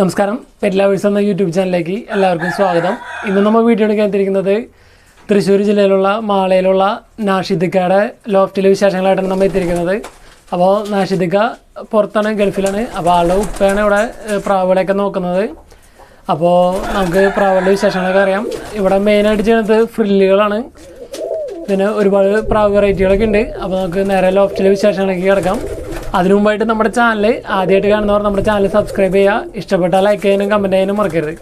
നമസ്കാരം. പെറ്റ്ലവേഴ്സ് എന്ന യൂട്യൂബ് ചാനലിലേക്ക് എല്ലാവർക്കും സ്വാഗതം. ഇന്ന് നമ്മൾ വീഡിയോ എടുക്കാൻ എത്തിയിരിക്കുന്നത് തൃശ്ശൂർ ജില്ലയിലുള്ള മാളയിലുള്ള നാഷിദിക്കയുടെ ലോഫ്റ്റിലെ വിശേഷങ്ങളായിട്ടാണ് നമ്മൾ എത്തിയിരിക്കുന്നത്. അപ്പോൾ നാഷിദിക്ക പുറത്താണ് ഗൾഫിലാണ്. അപ്പോൾ ആളുടെ ഉപ്പയാണ് ഇവിടെ പ്രാവുകളെയൊക്കെ നോക്കുന്നത്. അപ്പോൾ നമുക്ക് പ്രാവുകളുടെ വിശേഷങ്ങളൊക്കെ അറിയാം. ഇവിടെ മെയിനായിട്ട് ചെയ്യുന്നത് ഫ്രില്ലുകളാണ്. പിന്നെ ഒരുപാട് പ്രാവ് വെറൈറ്റികളൊക്കെ ഉണ്ട്. അപ്പോൾ നമുക്ക് നേരെ ലോഫ്റ്റിലെ വിശേഷങ്ങളിലേക്ക് കിടക്കാം. അതിനു മുമ്പായിട്ട് നമ്മുടെ ചാനൽ ആദ്യമായിട്ട് കാണുന്നവർ നമ്മുടെ ചാനൽ സബ്സ്ക്രൈബ് ചെയ്യുക. ഇഷ്ടപ്പെട്ടാൽ ലൈക്ക് ചെയ്യാനും കമന്റ് ചെയ്യാനും മറക്കരുത്.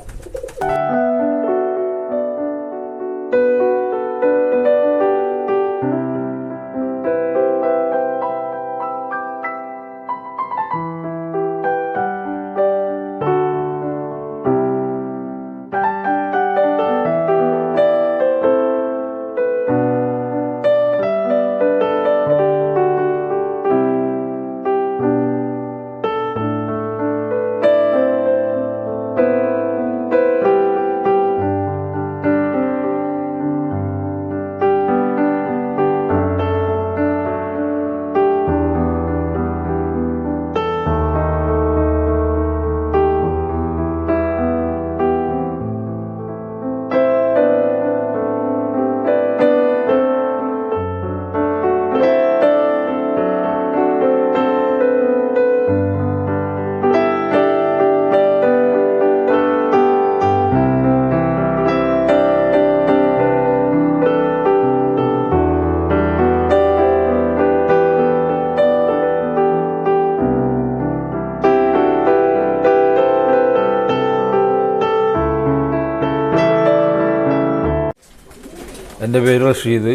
എന്റെ പേര് റഷീദ്.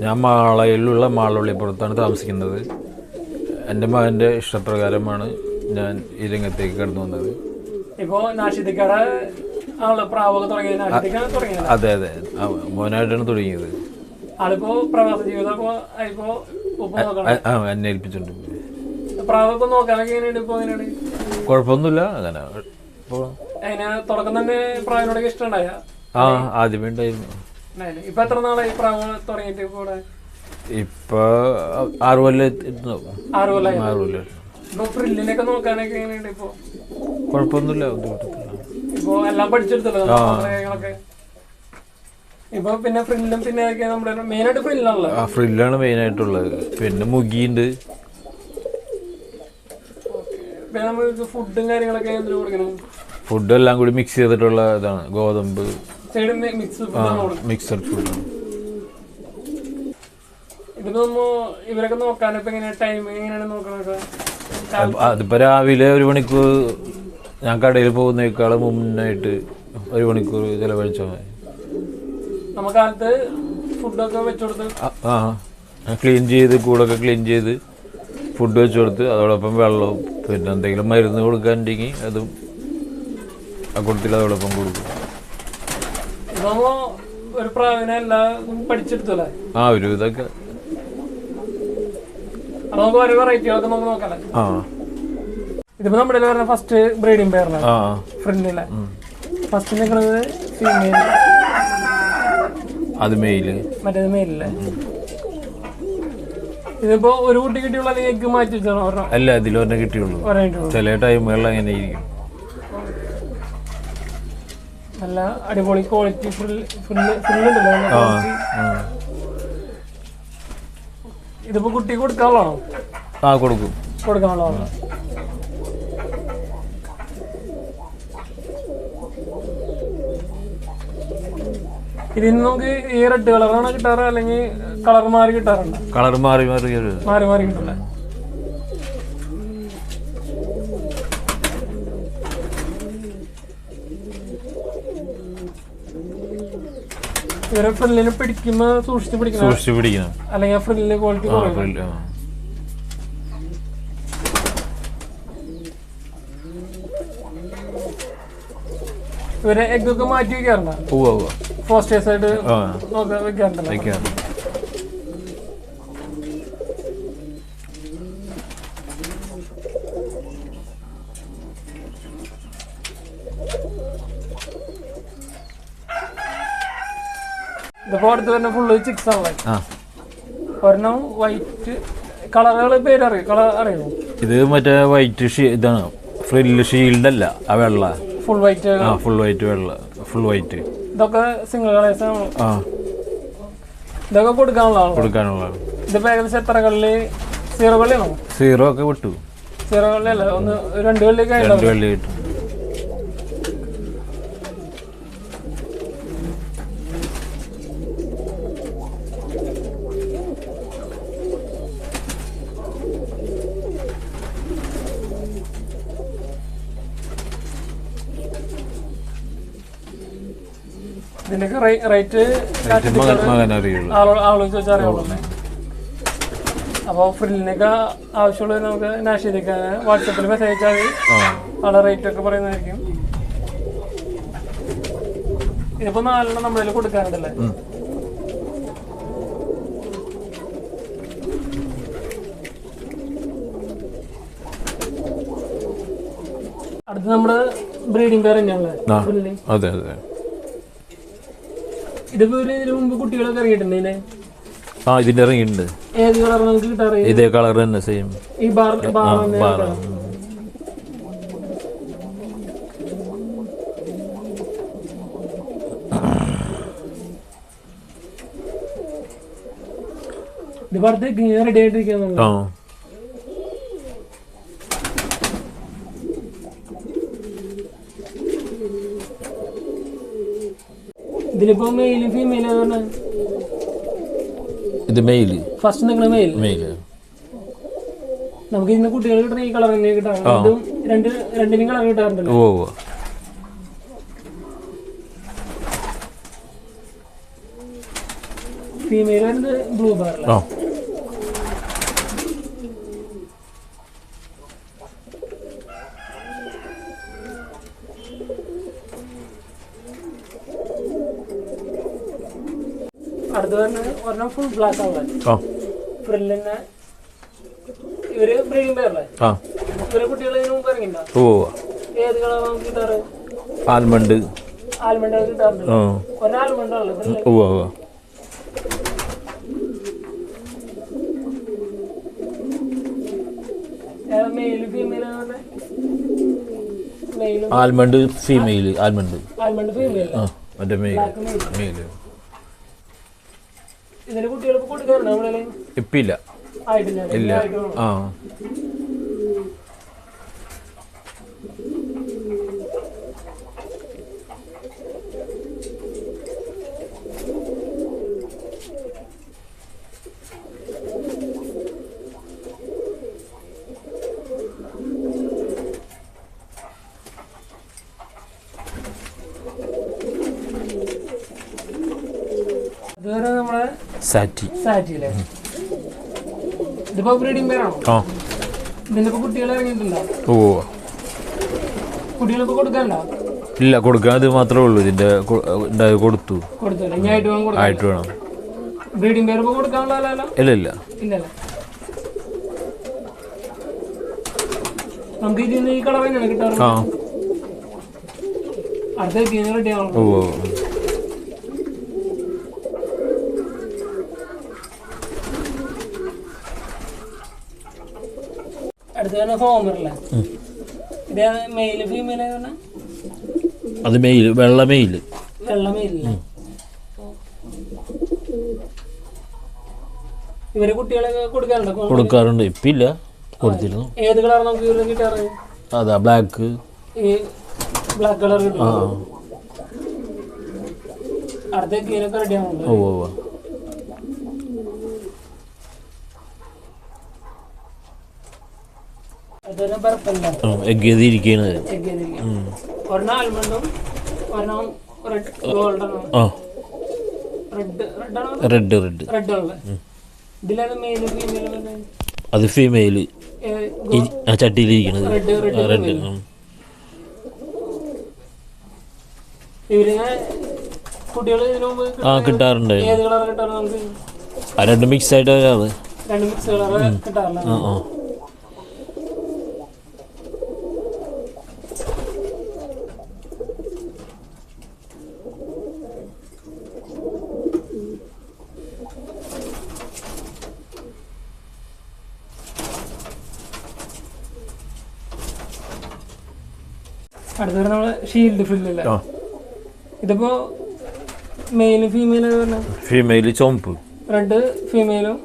ഞാൻ മാളയിലുള്ള മാളവള്ളിപ്പുറത്താണ് താമസിക്കുന്നത്. എന്റെ മകന്റെ ഇഷ്ടപ്രകാരമാണ് ഞാൻ ഈ രംഗത്തേക്ക് കടന്നു വന്നത്. ഇപ്പോൾ അതെ അതെ. മോനായിട്ടാണ് തുടങ്ങിയത്. എന്നെ ഏൽപ്പിച്ചിട്ടുണ്ട് കുഴപ്പമൊന്നുമില്ല. അങ്ങനെ ഇപ്പോൾ തുടക്കം തന്നെ പ്രായനോടൊക്കെ ഇഷ്ടമുണ്ടായ? ആ ആദ്യമേ ഉണ്ടായിരുന്നു. ഇപ്പൊ എത്ര നാളായി പ്രാവ് തുടങ്ങിയിട്ട് ആറ് കൊല്ലം. ആറ് ആറ് കൊല്ലം ഇപ്പൊ ഫ്രില്ലിനൊക്കെ നോക്കാനൊക്കെ എങ്ങനെയുണ്ട് ഇപ്പൊ? കുഴപ്പമൊന്നുമില്ല ബുദ്ധിമുട്ടില്ല. ഇപ്പൊ എല്ലാം പഠിച്ചെടുത്തല്ലോ നമ്മുടെ കാര്യങ്ങളൊക്കെ? ഇപ്പൊ പിന്നെ ഫ്രില്ലും പിന്നെ നമ്മുടെ മെയിൻ ആയിട്ട് ഫ്രില്ലാണല്ലോ? ആ ഫ്രില്ലാണ് മെയിനായിട്ടുള്ളത്. പിന്നെ മുഗിയുണ്ട്. പിന്നെ നമ്മൾ ഫുഡും കാര്യങ്ങളൊക്കെ എന്തിനു കൊടുക്കണം? ഫുഡ് എല്ലാം കൂടി മിക്സ് ചെയ്തിട്ടുള്ള ഇതാണ്. ഗോതമ്പ് സൈഡ് മിക്സ് മിക്സഡ് ഫുഡ് ഇതിപ്പോ ഇവരൊക്കെ നോക്കാൻ ഇപ്പൊ എങ്ങനെയാ ടൈം എങ്ങനെയാണ് നോക്കണത് അതിപ്പോ രാവിലെ ഒരു മണിക്കൂർ ഞാൻ കടയിൽ പോകുന്നേക്കാൾ മുന്നായിട്ട് ഒരു മണിക്കൂർ ചെലവഴിച്ചാൽ മതി. നമ്മ കാലത്ത് ഫുഡൊക്കെ വെച്ചുകൊടുത്ത് ആ, ക്ലീൻ ചെയ്ത് കൂടൊക്കെ ക്ലീൻ ചെയ്ത് ഫുഡ് വെച്ച് കൊടുത്ത് അതോടൊപ്പം വെള്ളവും പിന്നെ എന്തെങ്കിലും മരുന്ന് കൊടുക്കാനുണ്ടെങ്കിൽ അതും ആ കൊടുത്തില്ല അതോടൊപ്പം കൊടുക്കും. ഒരു പ്രാവിനെ എല്ലാം പഠിച്ചെടുത്തല്ലേ? ആ ഒരു ഇതൊക്കെ. നമുക്ക് ഓരോ വെറൈറ്റികളൊക്കെ നമുക്ക് നോക്കാം ആ. ഇതിപ്പോ നമ്മുടെ പറഞ്ഞ ഫസ്റ്റ് ബ്രീഡിംഗ് പേരാണ് ഫ്രണ്ടിലെ ഫസ്റ്റ് നിൽക്കുന്നത് ഫീമെയിൽ അത് മെയിൽ മറ്റേത് മെയിലല്ലേ ഇതിപ്പോ ഒരു കുട്ടി കിട്ടിയുള്ള മാറ്റി വെച്ചാണോ ഒരെണ്ണം? അല്ല ഇതിലൊരെണ്ണം കിട്ടിയുള്ളൂ. ചില ടൈമുകളിൽ അങ്ങനെ ഇരിക്കും നല്ല അടിപൊളി ക്വാളിറ്റി ഫുൾ ഫുള്ള് ഫുള്ളുണ്ടല്ലോ. ഇതിപ്പോ കുട്ടി കൊടുക്കാനുള്ളതാണോ? ആ കൊടുക്കും. കൊടുക്കാനുള്ളതാണോ? ഇതിന് നമുക്ക് ഈ റെഡ് കളറാണ് കിട്ടാറ്? അല്ലെങ്കിൽ കളർ മാറി കിട്ടാറുണ്ട്? കളർ മാറി മാറി മാറി മാറി കിട്ടില്ല ഇവരെ ഫ്രില്ലിന് പിടിക്കുമ്പോ സൂക്ഷിച്ച് പിടിക്കണം. സൂക്ഷിച്ച് പിടിക്കണം. അല്ലെങ്കിൽ ഫ്രില്ല് ക്വാളിറ്റി ആ. ഇവരെ എഗ്ഗൊക്കെ മാറ്റി വെക്കാറുണ്ടോ. ഫോസ്റ്റേഴ്സ് ആയിട്ട് നോക്കാൻ വെക്കാറുണ്ടല്ലോ. അടുത്ത് തന്നെ ഫുള്ള് ചിക്സ് ആണല്ലേ ഒരെണ്ണം വൈറ്റ് കളറുകൾ പേര് അറിയും? കളർ അറിയോ? ഇത് മറ്റേ വൈറ്റ് ഇതാണ്. ഫ്രില്ല് അല്ല ആ വെള്ള. ഫുൾ വൈറ്റ് ആ ഫുൾ വൈറ്റ് വെള്ള. ഫുൾ വൈറ്റ് ഇതൊക്കെ സിംഗിൾ കളേഴ്സ് ആണ്. ഇതൊക്കെ കൊടുക്കാനുള്ളതാണ് കൊടുക്കാനുള്ള. ഇതിപ്പോ ഏകദേശം എത്ര കള്ളി? സീറോ കള്ളിയാണോ? സീറോ ഒക്കെ വിട്ടു. സീറോ കള്ളി അല്ല ഒന്ന് രണ്ട് കള്ളിയൊക്കെ രണ്ട് കിട്ടും. റേറ്റ് ചോദിച്ചാൽ അറിയാവുള്ളൂ അപ്പോൾ ഫ്രില്ലിനൊക്കെ ആവശ്യമുള്ളത് നമുക്ക് നാഷ് ചെയ്തേക്കാൻ വാട്സപ്പിൽ മെസ്സേജ് അയച്ചാൽ ആ. റേറ്റ് ഒക്കെ പറയുന്നതായിരിക്കും. ഇതിപ്പോ നാലെണ്ണം നമ്മളിൽ കൊടുക്കാറുണ്ടല്ലേ. അടുത്ത് നമ്മുടെ ബ്രീഡിംഗ് പേർ തന്നെയാണല്ലേ? അതെ അതെ. ഇതിപ്പോ ഒരു ഇതിന് മുമ്പ് കുട്ടികളൊക്കെ ഇറങ്ങിയിട്ടുണ്ട് ഇതിനെ? ആ ഇതിന്റെ ഇറങ്ങിയിട്ടുണ്ട്. ഏത് കളർ നമുക്ക് കിട്ടാറ് ഇതേ കളർ തന്നെ സെയിം ഈ ബാർ ബാർ റെഡി ആയിട്ടിരിക്കുന്നുണ്ട് ഇതിലിപ്പോ മെയിലും ഫീമെയിലും ഇത് മെയിൽ ഫസ്റ്റ് നിങ്ങൾ മെയിൽ മെയിൽ നമുക്ക് ഇന്ന് കുട്ടികൾ കിട്ടുന്ന ഈ കളർ തന്നെ കിട്ടാറ് രണ്ടും രണ്ട് രണ്ടിനും കളർ കിട്ടാറുണ്ടല്ലോ. ഓ ഫീമെയിൽ വരുന്നത് ബ്ലൂ ബാറിലാണ് ആ അടുത്ത് വരുന്നത് ഒരെണ്ണം ഫുൾ ബ്ലാക്ക് ആവുന്നത് ആ. ഫ്രില്ലിന് ഇവർ ബ്രീഡിംഗ് പേരല്ലേ ആ. ഇവരെ കുട്ടികൾ ഇതിനു മുമ്പ് ഓ. ഏത് കിട്ടാറ് ആൽമണ്ട് ആൽമണ്ട് കിട്ടാറുണ്ട് ആ. ആൽമണ്ട് ഫ്രില്ല് മെയിലും മെയിലും ഫീമെയിൽ ആൽമണ്ട് ആൽമണ്ട് ഫീമെയിൽ ആ മറ്റേ മെയിൽ മെയിൽ ഇതിന് കുട്ടികൾക്ക് കൊടുക്കാറുണ്ടോ നമ്മളെ? ഇപ്പില്ല ഇല്ല. ആ. നമ്മളെ സാറ്റി. സാറ്റിയില്ലേ ഇതിപ്പോ ബ്രീഡിംഗ് പേരാണോ ആ. കുട്ടികൾ ഇറങ്ങിയിട്ടുണ്ടോ? ഓ. കുട്ടികൾക്ക് കൊടുക്കണ്ടോ ഇല്ല കൊടുക്കാൻ ഇത് മാത്രമേ ഉള്ളൂ. ഇതിന്റെ കൊടുത്തു. ആയിട്ട് വേണം ബ്രീഡിംഗ് പേര് ഇപ്പൊ കൊടുക്കാനുള്ളതല്ലോ ഇല്ല ഇല്ല. ഇല്ലല്ലേ നമുക്ക് ഇതിന് ഈ കളർ തന്നെയാണ് കിട്ടാറ് അടുത്ത ഓ ഓ അടുത്ത തന്നെ ഫോമറല്ലേ ഇത് മെയിൽ ഫീമെയിൽ അത് മെയിൽ വെള്ള മെയിൽ വെള്ള മെയിലല്ലേ ഇവർ കുട്ടികളെ കൊടുക്കാറുണ്ട് കൊടുക്കാറുണ്ട്. ഇപ്പില്ല. കൊടുത്തിരുന്നു. ഏത് കളർ നമുക്ക് ഇവർ കിട്ടാറ്? അതാ ബ്ലാക്ക് ഈ ബ്ലാക്ക് കളർ കിട്ടും. അടുത്ത കീലൊക്കെ റെഡി ആവുന്നുണ്ട് ഓ ഓ ഓ. അതൊരു പരപ്പല്ല ആ എഗ് ചെയ്തിരിക്കുകയാണ് ചെക്ക് ചെയ്തിരിക്കാം ഒരെണ്ണം ആൽമണ്ടും ഒരെണ്ണം red golden red red red red ഇതിലാണ് മെയിലും ഫീമെയിലും അത് ഫീമെയിൽ ആ ചട്ടിയിലിരിക്കണത്. റെഡ് ഇവരിങ്ങനെ കുട്ടികൾ ഇതിനു മുമ്പ് ആ കിട്ടാറുണ്ട്. ഏത് കളർ കിട്ടാറുണ്ട് ആ രണ്ട് മിക്സ് ആയിട്ട് വരാറ് രണ്ട് മിക്സ് കളർ കിട്ടാറില്ല. ആ ആ. അടുത്ത നമ്മൾ ഷീൽഡ് ഫ്രില്ലല്ലേ ഇതിപ്പോ മെയിലും ഫീമെയിലും ഫീമെയിൽ ചുമപ്പ് റെഡ് ഫീമെയിലും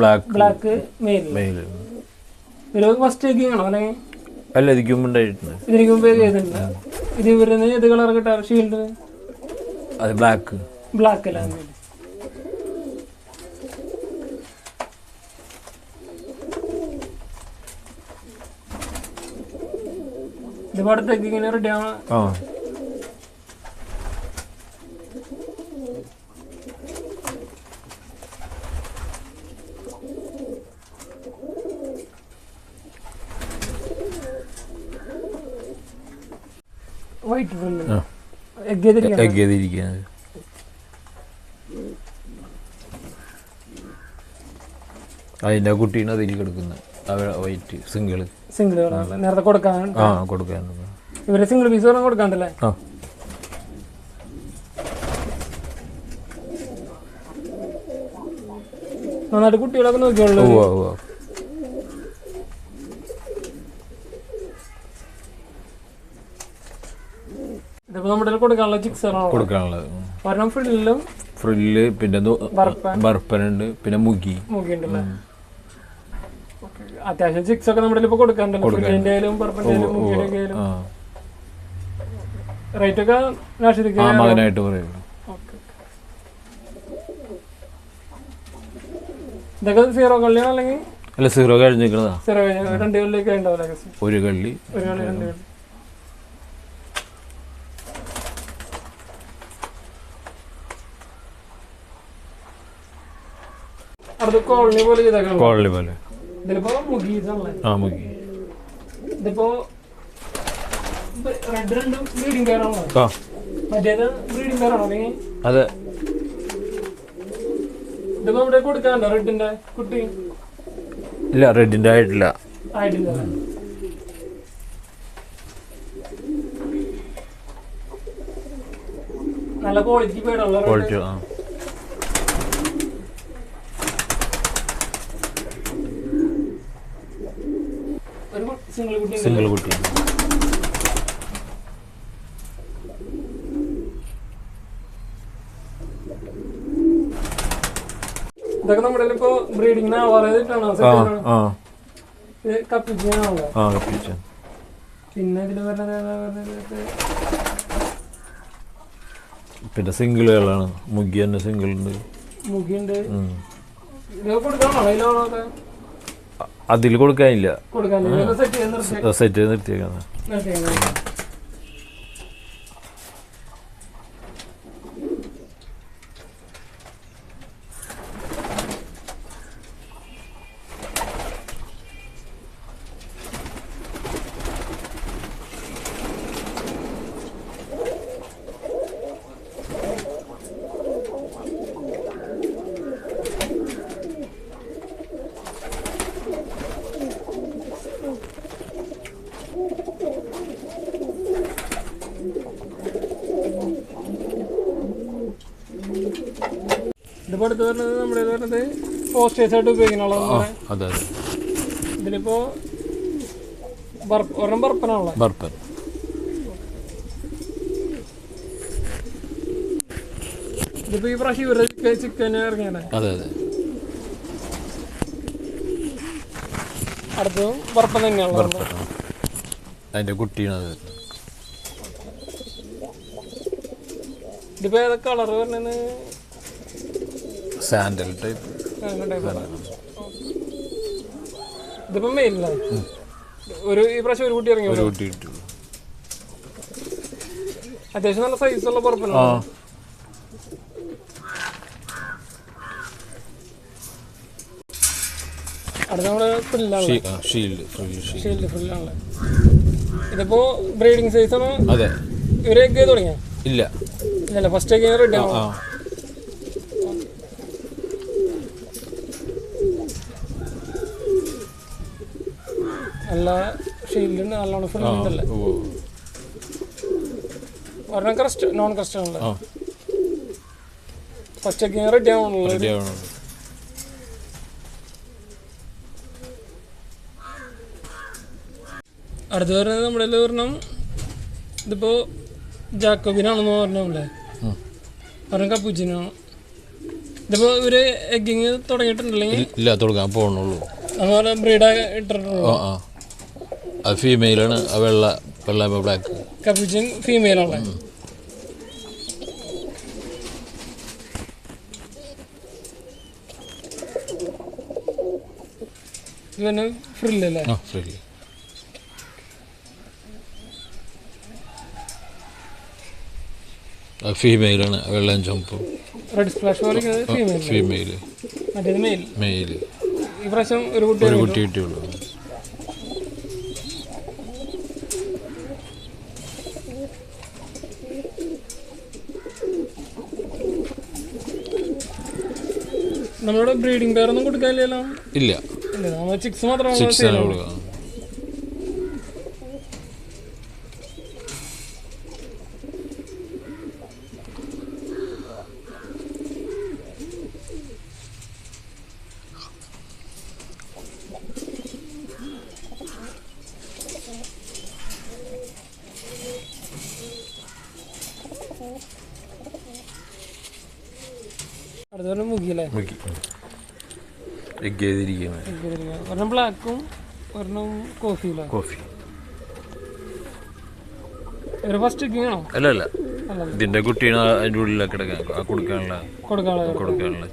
ബ്ലാക്ക് ബ്ലാക്ക് മെയിൽ ഒരു ഫസ്റ്റ് ആണോ? അല്ലെങ്കിൽ അല്ല ഇതിക്ക് മുമ്പ് ഇതിനു മുമ്പ് ചെയ്തിട്ടുണ്ട്. ഇത് ഇവരുന്ന് ഏത് കളർ കിട്ടാറ് ഷീൽഡ് അത് ബ്ലാക്ക് ബ്ലാക്ക് അല്ല? ഇങ്ങനെ റെഡി ആവണം ആ. അതിന്റെ കുട്ടീനെ തിരികെടുക്കുന്നത് വൈറ്റ് സിംഗിൾ സിംഗിൾ നേരത്തെ കൊടുക്കാൻ ആ കൊടുക്കാൻ ഇവർ സിംഗിൾ പീസ് പറഞ്ഞാൽ കൊടുക്കാണ്ടല്ലേ? ആ. നന്നായിട്ട് കുട്ടികളൊക്കെ നോക്കിയുള്ളൂ ഇതിപ്പോ നമ്മുടെ കൊടുക്കാനുള്ള ചിക്സറാണ് കൊടുക്കാനുള്ളത്. ഒരെണ്ണം ഫ്രില്ലും ഫ്രില്ല് പിന്നെ ബർപ്പനുണ്ട് പിന്നെ മുഗി. മൂക്കിണ്ടല്ലേ അത്യാവശ്യം സിക്സ് ഒക്കെ നമ്മുടെ ഇപ്പൊ കൊടുക്കാണ്ടല്ലോ ഫ്രില്ലിന്റെ ആയാലും പർപ്പന്റെ ആയാലും മൂക്കിയുടെ ഒക്കെ ആയാലും ആ റേറ്റ് ഒക്കെ ആ മകനായിട്ട് പറയുള്ളൂ ഇതൊക്കെ സീറോ കള്ളിയാണ് അല്ലെങ്കിൽ? അല്ല സീറോ കഴിഞ്ഞിരിക്കണതാ. സീറോ രണ്ട് കള്ളിയൊക്കെ ഉണ്ടാവില്ല ഒരു കള്ളി. ഒരു കള്ളി രണ്ട് കള്ളി അടുത്ത് കോളനി പോലെ ചെയ്തേക്കണം? കോളി പോലെ. ഇതിലിപ്പോ മുഗീസാണല്ലേ ആ മുഗി ഇതിപ്പോ റെഡ് രണ്ടും ബ്രീഡിംഗ് പേരാണോ ആ. മറ്റേത് ബ്രീഡിംഗ് പേരാണോ അല്ലെങ്കിൽ അതെ. ഇതിപ്പോ ഇവിടെ കൊടുക്കാനുണ്ടോ റെഡിന്റെ കുട്ടി? ഇല്ല റെഡിന്റെ ആയിട്ടില്ല. ആയിട്ടില്ല. നല്ല ക്വാളിറ്റി പേടുള്ള ക്വാളിറ്റി ആ ഒരു സിംഗിൾ കുട്ടി ഇതൊക്കെ നമ്മുടെ ഇപ്പൊ ആവാറായിട്ടാണോ പിന്നെ സിംഗിളുകളാണ് മുഗിയന്റെ സിംഗിൾ ഉണ്ട്. ഇതൊക്കെ കൊടുക്കാണോ അതിലാണോ അ- അതിൽ കൊടുക്കാനില്ല. സെറ്റ് ചെയ്ത് നിർത്തിയേക്കുന്നത് നിർത്തിയേക്കുന്നത്. ഇതിപ്പോ അടുത്ത് വരുന്നത് നമ്മുടെ ഇത് വരുന്നത് പോസ്റ്റേഴ്സ് ആയിട്ട് ഉപയോഗിക്കണുള്ള അതെ അതെ. ഇതിലിപ്പോ ബർപ്പ- ഒരെണ്ണം ബർപ്പനാണല്ലോ ബർപ്പൻ. ഇതിപ്പോ ഈ പ്രാവശ്യം ഇവരുടെ ചിക്കൻ ഇറങ്ങിയാണ്. അതെ അതെ. അടുത്തതും ബർപ്പൻ തന്നെയാണ് അതിന്റെ കുട്ടിയാണ് ഇതിപ്പോ ഏതൊക്കെ കളർ പറഞ്ഞത് സാൻഡൽ ടൈപ്പ്. ഇതിപ്പോ ഒരു ഈ പ്രാവശ്യം ഒരു കുട്ടി ഇറങ്ങി ഒരു കുട്ടി കിട്ടി അത്യാവശ്യം നല്ല സൈസുള്ള ഫുല്ലാണ് ഇതിപ്പോ ബ്രീഡിംഗ് സൈസ് ആണ് ഇവർ തുടങ്ങിയ? ഇല്ല. ഇല്ല ഫസ്റ്റ് റെഡി ആവും നല്ല ഷീൽഡുണ്ട് നല്ലോണം ഫുൾ ഉണ്ടല്ലേ? ഒരെണ്ണം ക്രസ്റ്റ് നോൺ ക്രസ്റ്റ് ആണല്ലോ ഫസ്റ്റ് എഗ് റെഡി ആവണല്ലോ അടുത്ത വരുന്നത് നമ്മുടെ ഒരെണ്ണം ഇതിപ്പോ ജാക്കോബിനാണെന്ന് പറഞ്ഞല്ലേ ഒരെണ്ണം കപ്പുച്ചിനാണ് ഇതിപ്പോ ഇവർ എഗ്ഗിങ് തുടങ്ങിയിട്ടുണ്ടല്ലേ? ഇല്ല തുടങ്ങാൻ പോകണുള്ളൂ അതുപോലെ ബ്രീഡ് ഇട്ടിട്ടുള്ളൂ. അത് ഫീമെയിലാണ് ആ വെള്ള വെള്ള ബ്ലാക്ക് കപ്പിച്ചിൻ ഇത് തന്നെ ഫ്രില്ലല്ലേ ആ ഫ്രില്ല് ഫീമെയിലാണ് വെള്ളം ചുമപ്പും. റെഡ് സ്പ്ലാഷ് പോലെ ഫീമെയിൽ ഫീമെയിൽ മറ്റേത് മെയിൽ മെയിൽ ഇപ്രാവശ്യം ഒരു കുട്ടി ഒരു കുട്ടി കിട്ടിയുള്ളൂ. നമ്മുടെ ബ്രീഡിംഗ് പെയർ ഒന്നും കൊടുക്കാനില്ലല്ലോ? ഇല്ല. ചിക്സ് മാത്രമാണ് കൊടുക്കുക അടുത്ത മുക്കി എഗ് ചെയ്തിരിക്കുന്നത് ഒരെണ്ണം ബ്ലാക്കും ഒരെണ്ണം കോഫിയിലാണ് കോഫി ഒരു ഫസ്റ്റ് ആണോ അല്ല അല്ല ഇതിന്റെ കുട്ടീനെ അതിന്റെ ഉള്ളിലൊക്കെ കൊടുക്കാനുള്ള കൊടുക്കാനുള്ള കൊടുക്കാനുള്ള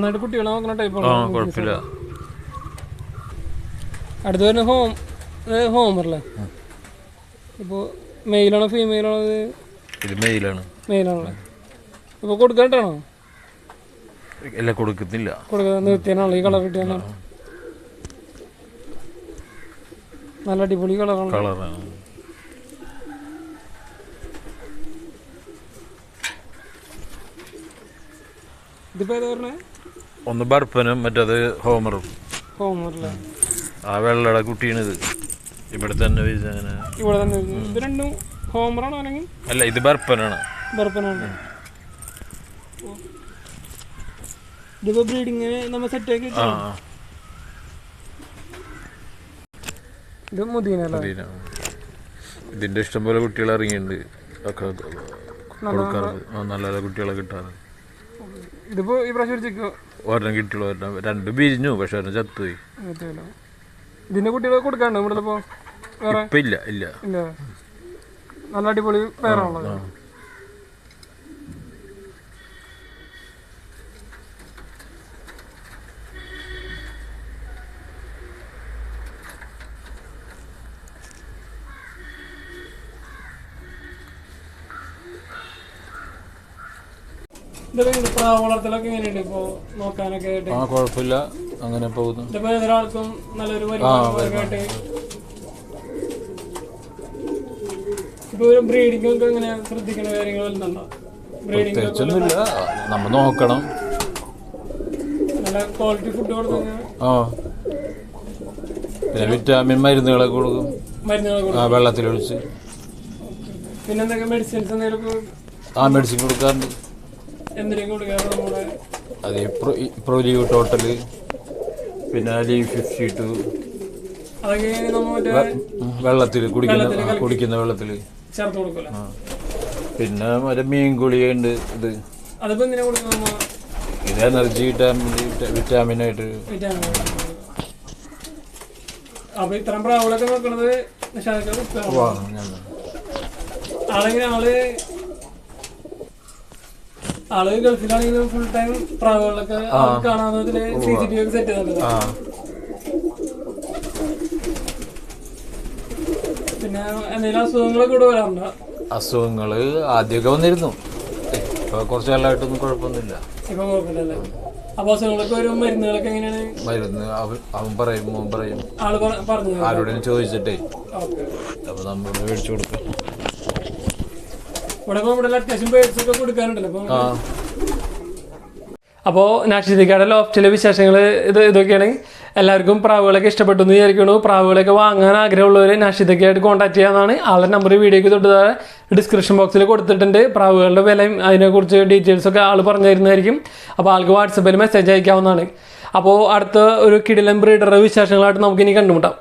നന്നായിട്ട് കുട്ടികളെ നോക്കുന്ന ആ ടൈപ്പാണ് കുഴപ്പമില്ല അടുത്ത വരുന്ന ഹോം ഹോമറല്ലേ? ഇപ്പോൾ മെയിലാണോ ഫീമെയിലാണോ അത് ഇത്? മെയിലാണ് മെയിലാണല്ലേ ഇപ്പോൾ കൊടുക്കാട്ടാണോ അല്ല കൊടുക്കുന്നില്ല. കൊടുക്കുക നിർത്തിയാണല്ലോ ഈ കളർ കിട്ടിയാണോ നല്ല അടിപൊളി കളറാണ് കളറാണ് ഇതിപ്പോൾ ഏതാ പറഞ്ഞത് ഒന്ന് ബർപ്പനും മറ്റത് ഹോമറും. ഹോമറല്ലേ? ആ വെള്ളയുടെ കുട്ടിയാണിത്. ഇവിടെ തന്നെ അങ്ങനെ. ഇവിടെ തന്നെ വരുന്നത്. ഇത് രണ്ടും ഹോമറാണോ അല്ലെങ്കിൽ? അല്ല ഇത് ബർപ്പനാണ്. ബർപ്പനാണ്. ഇതിപ്പോൾ ബ്രീഡിങ്ങിന് നമ്മൾ സെറ്റാക്കി ആ ഇത് മുദീന അല്ലേ? മദീനാണ്. ഇതിന്റെ ഇഷ്ടം പോലെ കുട്ടികൾ ഇറങ്ങിയിട്ടുണ്ട്. ഒക്കെ കൊടുക്കാറുണ്ട്. ആ നല്ല നല്ല കുട്ടികളെ കിട്ടാറ് ഇതിപ്പോ ഈ പ്രാവശ്യം ഒരു ചിക്ക് ഒരെണ്ണം കിട്ടിയുള്ളൂ ഒരെണ്ണം. രണ്ട് പിരിഞ്ഞു പക്ഷെ ഒരെണ്ണം ചത്തുപോയി. ഇതിന്റെ കുട്ടികളെ കൊടുക്കാണ്ട് ഇവിടെ ഇപ്പൊ? ഇല്ല ഇല്ല. നല്ല അടിപൊളി പേരാണുള്ളത്. വളർത്തലൊക്കെ എങ്ങനെയുണ്ട്? ഇപ്പോൾ നോക്കാനൊക്കെ ആയിട്ട്. ആ കുഴപ്പമില്ല. അങ്ങനെ പോകുന്നു. ഇതിപ്പോൾ ഏതൊരാൾക്കും നല്ലൊരു വരുമാനമായിട്ട് ഇപ്പോൾ ഒരു ബ്രീഡിംഗ് ഒക്കെ എങ്ങനെ ശ്രദ്ധിക്കുന്ന കാര്യങ്ങൾ വരുന്നുണ്ടോ ബ്രീഡിംഗ് പ്രത്യേകിച്ചൊന്നുമില്ല. നമ്മ നോക്കണം. നല്ല ക്വാളിറ്റി ഫുഡ് കൊടുത്തു ആ. പിന്നെ വിറ്റാമിൻ മരുന്നുകളൊക്കെ കൊടുക്കും. മരുന്നുകൾ ആ വെള്ളത്തിലൊഴിച്ച്. പിന്നെ എന്തൊക്കെ മെഡിസിൻസ് എന്തെങ്കിലും ആ മെഡിസിൻ കൊടുക്കാറുണ്ട്. അത് പ്രൊലീവ് ടോട്ടൽ. പിന്നെ ലീവ് ഫിഫ്റ്റി ടു. വെള്ളത്തിൽ കുടിക്കുന്ന കുടിക്കുന്ന വെള്ളത്തിൽ പിന്നെ മറ്റേ മീൻ ഗുളികയുണ്ട് ഇത്. ഇത് എനർജി വിറ്റാമിൻ ആയിട്ട്. വിറ്റാമിൻ അപ്പൊ ഇത്തരം പ്രാവളൊക്കെ നോക്കണത് ആളെങ്ങനെ ആൾ ആൾ ഗൾഫിലാണെങ്കിലും ഫുൾ ടൈം പ്രാവുകളിലൊക്കെ കാണാവുന്നതിൽ സി സി ടി വി ഒക്കെ സെറ്റ് ചെയ്തിട്ടുണ്ട്. പിന്നെ എന്തെങ്കിലും അസുഖങ്ങളൊക്കെ ഇവിടെ വരാറുണ്ടോ? അസുഖങ്ങൾ ആദ്യമൊക്കെ വന്നിരുന്നു. ഇപ്പോൾ കുറച്ച് കാലമായിട്ടൊന്നും കുഴപ്പമൊന്നുമില്ല. ഇപ്പൊ കുഴപ്പമില്ലല്ലേ? അപ്പൊ അസുഖങ്ങളൊക്കെ വരും മരുന്നുകളൊക്കെ എങ്ങനെയാണ്? മരുന്ന് അവൻ പറയും മോൻ പറയും. ആൾ പറഞ്ഞു. ആരോടും ചോദിച്ചിട്ടേ. അപ്പൊ നമ്മൾ മേടിച്ചു കൊടുക്കാം. ഇവിടെ ഇപ്പൊ ഇവിടെ അത്യാവശ്യം ഒക്കെ അപ്പൊ അപ്പോൾ ലോഫ്റ്റിലെ വിശേഷങ്ങൾ ഇത് ഇതൊക്കെയാണ്. എല്ലാവർക്കും പ്രാവുകളൊക്കെ ഇഷ്ടപ്പെട്ടു എന്ന് വിചാരിക്കുന്നു. പ്രാവുകളൊക്കെ വാങ്ങാൻ ആഗ്രഹമുള്ളവർ നാഷിദയ്ക്കായിട്ട് കോൺടാക്ട് ചെയ്യാന്നാണ് ആളുടെ നമ്പർ വീഡിയോക്ക് തൊട്ട് ഡിസ്ക്രിപ്ഷൻ ബോക്സിൽ കൊടുത്തിട്ടുണ്ട്. പ്രാവുകളുടെ വിലയും അതിനെക്കുറിച്ച് ഡീറ്റെയിൽസൊക്കെ ആൾ പറഞ്ഞു തരുന്നതായിരിക്കും അപ്പോൾ ആൾക്ക് വാട്സപ്പിൽ മെസ്സേജ് അയക്കാവുന്നതാണ്. അപ്പോൾ അടുത്ത ഒരു കിടിലം ബ്രീഡറുടെ വിശേഷങ്ങളായിട്ട് നമുക്കിനി കണ്ടുമുട്ടാം.